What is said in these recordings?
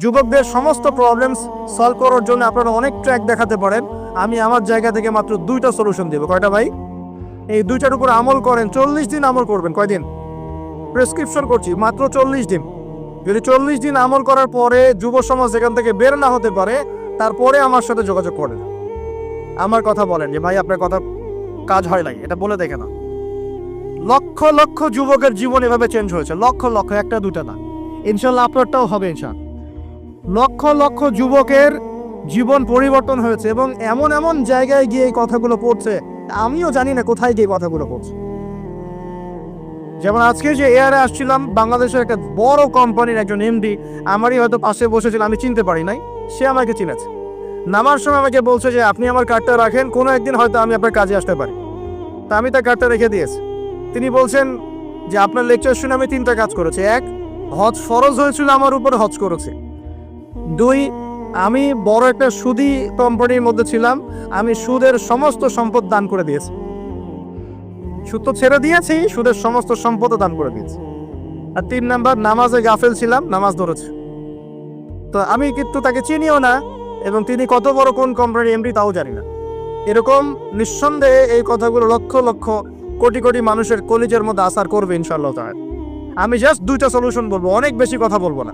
যুবকদের সমস্ত problems solve করার জন্য আপনারা অনেক ট্র্যাক দেখাতে পারেন। আমি আমার জায়গা থেকে মাত্র দুইটা সলিউশন দেবো। কয়টা ভাই? এই দুইটার উপর আমল করেন, চল্লিশ দিন আমল করবেন। কয়দিন? প্রেসক্রিপশন করছি, মাত্র চল্লিশ দিন। যদি চল্লিশ দিন আমল করার পরে যুব সমাজ এখান থেকে বের না হতে পারে, তারপরে আমার সাথে যোগাযোগ করেন। আমার কথা বলেন যে, ভাই, আপনার কথা কাজ হয় নাই। এটা বলে দেখে না লক্ষ লক্ষ যুবকের জীবন এভাবে চেঞ্জ হয়েছে। লক্ষ লক্ষ, একটা দুটা না। ইনশাল্লাহ আপনারটাও হবে ইনশাল লক্ষ লক্ষ যুবকের জীবন পরিবর্তন হয়েছে এবং এমন এমন জায়গায় গিয়ে এই কথাগুলো পড়ছে। আমিও জানি না কোথায় গিয়ে কথাগুলো পড়ছে। যেমন আজকে যে এয়ারে আসছিলাম, বাংলাদেশের একটা বড় কোম্পানির একজন এমডি আমারই হয়তো পাশে বসেছিল, আমি চিনতে পারি নাই, সে আমাকে চিনেছে। নামার সময় আমাকে বলছে যে, আপনি আমার কার্ডটা রাখেন, কোনো একদিন হয়তো আমি আপনার কাজে আসতে পারি। তা আমি তার কার্ডটা রেখে দিয়েছি। তিনি বলছেন যে, আপনার লেকচার শুনে আমি তিনটা কাজ করেছি। এক, হজ ফরজ হয়েছিল, আমার উপর হজ করেছে। দুই, আমি বড় একটা সুদি কোম্পানির মধ্যে ছিলাম। আমি সুদের সমস্ত সম্পদ দান করে দিয়েছি। সুদ তো ছেড়ে দিয়েছি, সুদের সমস্ত সম্পদও দান করে দিয়েছি। আর তিন নাম্বার, নামাজে গাফেল ছিলাম, নামাজ ধরেছি। তো আমি কিন্তু তাকে চিনিও না, এবং তিনি কত বড় কোন কোম্পানির এমডি তাও জানি না। এরকম নিঃসন্দেহে এই কথাগুলো লক্ষ লক্ষ কোটি কোটি মানুষের কলিজের মধ্যে আসার করবে ইনশাআল্লাহ তাআলা। আমি জাস্ট দুইটা সলিউশন বলব, অনেক বেশি কথা বলব না।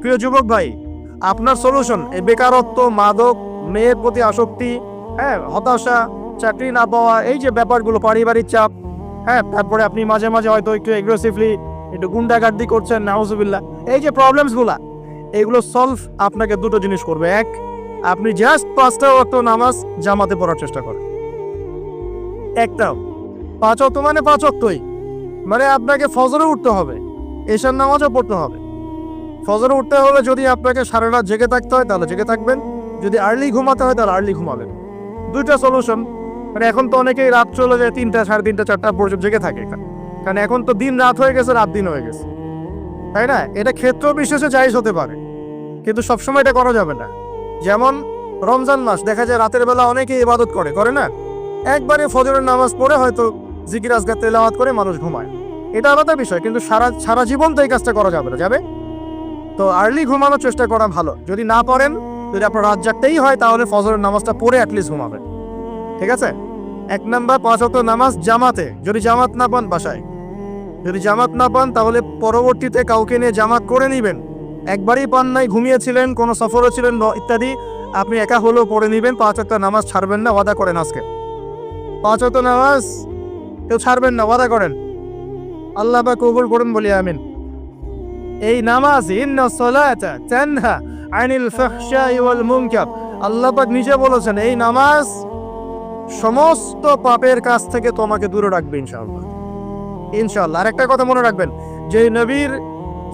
প্রিয় যুবক ভাই আপনার সলিউশন এই বেকারত্ব, মাদক, মেয়ের প্রতি আসক্তি হ্যাঁ হতাশা, চাকরি না পাওয়া, এই যে ব্যাপারগুলো, পারিবারিক চাপ হ্যাঁ তারপরে আপনি মাঝে মাঝে হয়তো একটু এগ্রেসিভলি একটু গুন্ডাগার্দি করছেন, নাউজুবিল্লাহ। এই যে প্রবলেমসগুলা এইগুলো সলভ আপনাকে দুটো জিনিস করবে। এক, আপনি জাস্ট পাঁচটা ওয়াক্ত নামাজ জামাতে পড়ার চেষ্টা করেন। একটাও, পাঁচ অক্ত মানে পাঁচ অক্তই মানে আপনাকে ফজরে উঠতে হবে, এশার নামাজও পড়তে হবে। ফজরে উঠতে হলে যদি আপনাকে সারা রাত জেগে থাকতে হয়, তাহলে জেগে থাকবেন। যদি আর্লি ঘুমাতে হয়, তাহলে আর্লি ঘুমাবেন। দুইটা সলিউশন মানে এখন তো অনেকেই রাত চলে যায় তিনটা, সাড়ে তিনটা, চারটা পর্যন্ত জেগে থাকে কারণ এখন তো দিন রাত হয়ে গেছে, রাত দিন হয়ে গেছে। তাই না? এটা ক্ষেত্র বিশেষে জায়জ হতে পারে। কিন্তু সবসময় এটা করা যাবে না। যেমন রমজান মাস, দেখা যায় রাতের বেলা অনেকেই ইবাদত করে করে না? একবারে ফজরের নামাজ পড়ে হয়তো জিকির আজগার তেলাওয়াত করে মানুষ ঘুমায়। এটা আলাদা বিষয়, কিন্তু সারা সারা জীবন তো এই কাজটা করা যাবে না। যাবে? তো আর্লি ঘুমানোর চেষ্টা করা ভালো। যদি না পড়েন, যদি আপনার রাত জাগতেই হয়, তাহলে ফজরের নামাজটা পড়ে অ্যাটলিস্ট ঘুমাবেন। ঠিক আছে? এক নাম্বার, পাঁচ অক্ট নামাজ জামাতে। যদি জামাত না পান বাসায়। যদি জামাত না পান, তাহলে পরবর্তীতে কাউকে নিয়ে জামাত করে নেবেন। একবারই পান নাই, ঘুমিয়েছিলেন, কোনো সফরও ছিলেন ইত্যাদি, আপনি একা হলেও পড়ে নেবেন, পাঁচ অক্ট নামাজ ছাড়বেন না, ওয়াদা করেন আজকে। পাঁচ অক্ট নামাজ কেউ ছাড়বেন না, ওয়াদা করেন। আল্লাহ বা কবুল করুন বলি, আমিন। এই নামাজ, ইন্না সালাতা তানহা আনিল ফাহশাই ওয়াল নিজে বলেছেন, এই নামাজ সমস্ত পাপের কাছ থেকে তোমাকে দূরে রাখবে ইনশাআল্লাহ। ইনশাআল্লাহ। আর একটা কথা মনে রাখবেন যে নবীর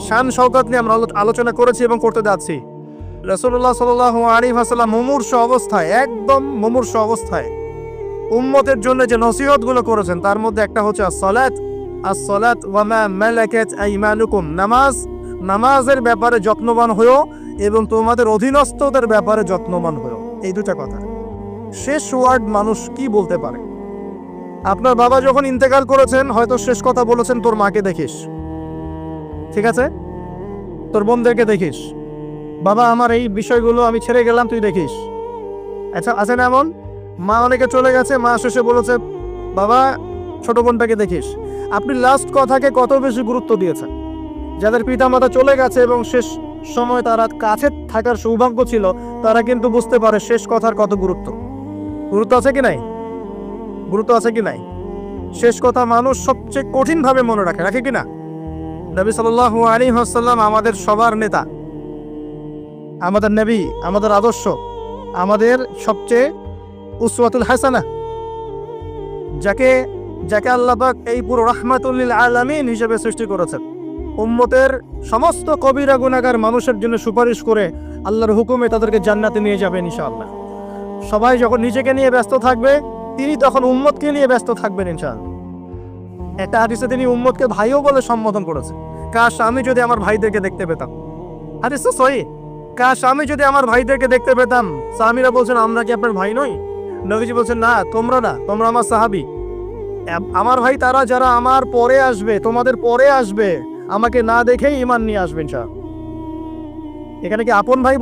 শান শওকত নিয়ে আমরা আলোচনা করেছি এবং করতে যাচ্ছি রসুল্লাহ সাল আলী হাসাল্লাম মুমূর্ষ অবস্থায়, একদম মুমূর্ষ অবস্থায় উম্মতের জন্য যে নসিহতগুলো করেছেন, তার মধ্যে একটা হচ্ছে আসলাত আসলাত ওয়ামা মালাকাত আইমানুকুম। নামাজ নামাজের ব্যাপারে যত্নবান হয়েও এবং তোমাদের অধীনস্থদের ব্যাপারে যত্নবান হয়েও এই দুটা কথা। শেষ ওয়ার্ড মানুষ কি বলতে পারে? আপনার বাবা যখন ইন্তেকাল করেছেন, হয়তো শেষ কথা বলেছেন, তোর মাকে দেখিস। ঠিক আছে? তোর বোনদেরকে দেখিস। বাবা, আমার এই বিষয়গুলো আমি ছেড়ে গেলাম, তুই দেখিস। আচ্ছা আছে না এমন? মা অনেকে চলে গেছে, মা শেষে বলেছে, বাবা, ছোট বোনটাকে দেখিস। আপনি লাস্ট কথাকে কত বেশি গুরুত্ব দিয়েছেন? যাদের পিতামাতা চলে গেছে এবং শেষ সময় তারা কাছে থাকার সৌভাগ্য ছিল, তারা কিন্তু বুঝতে পারে শেষ কথার কত গুরুত্ব। গুরুত্ব আছে কি নাই? গুরুত্ব আছে কি নাই? শেষ কথা মানুষ সবচেয়ে কঠিনভাবে মনে রাখে রাখে কি না? নবী সাল্লাহ আলী হাসাল্লাম আমাদের সবার নেতা, আমাদের নবী, আমাদের আদর্শ, আমাদের সবচেয়ে উসওয়াতুল হাসানা, যাকে যাকে আল্লাহবাক এই পুরো রহমাতুল্লিল আলামিন হিসেবে সৃষ্টি করেছেন। উম্মতের সমস্ত কবিরা গুনাগার মানুষের জন্য সুপারিশ করে আল্লাহর হুকুমে তাদেরকে জান্নাতে নিয়ে যাবেন ইনশাআল্লাহ। সবাই যখন নিজেকে নিয়ে ব্যস্ত থাকবে, তিনি তখন উম্মতকে নিয়ে ব্যস্ত থাকবেন ইনশাআল্লাহ। একটা হাদিসে তিনি উম্মতকে ভাইও বলে সম্বোধন করেছে কাশ আমি যদি আমার ভাইদেরকে দেখতে পেতাম? হাদিস তো সহি। কাশ আমি যদি আমার ভাইদেরকে দেখতে পেতাম? সাহাবিরা বলছেন, আমরা কি আপনার ভাই নই? নবীজি বলছেন, না, তোমরা না, তোমরা আমার সাহাবি। আমার ভাই তারা যারা আমার পরে আসবে, তোমাদের পরে আসবে আমাকে না দেখেই ইমান নিয়ে আসবেন শাহ। এখানে কি আপন ভাই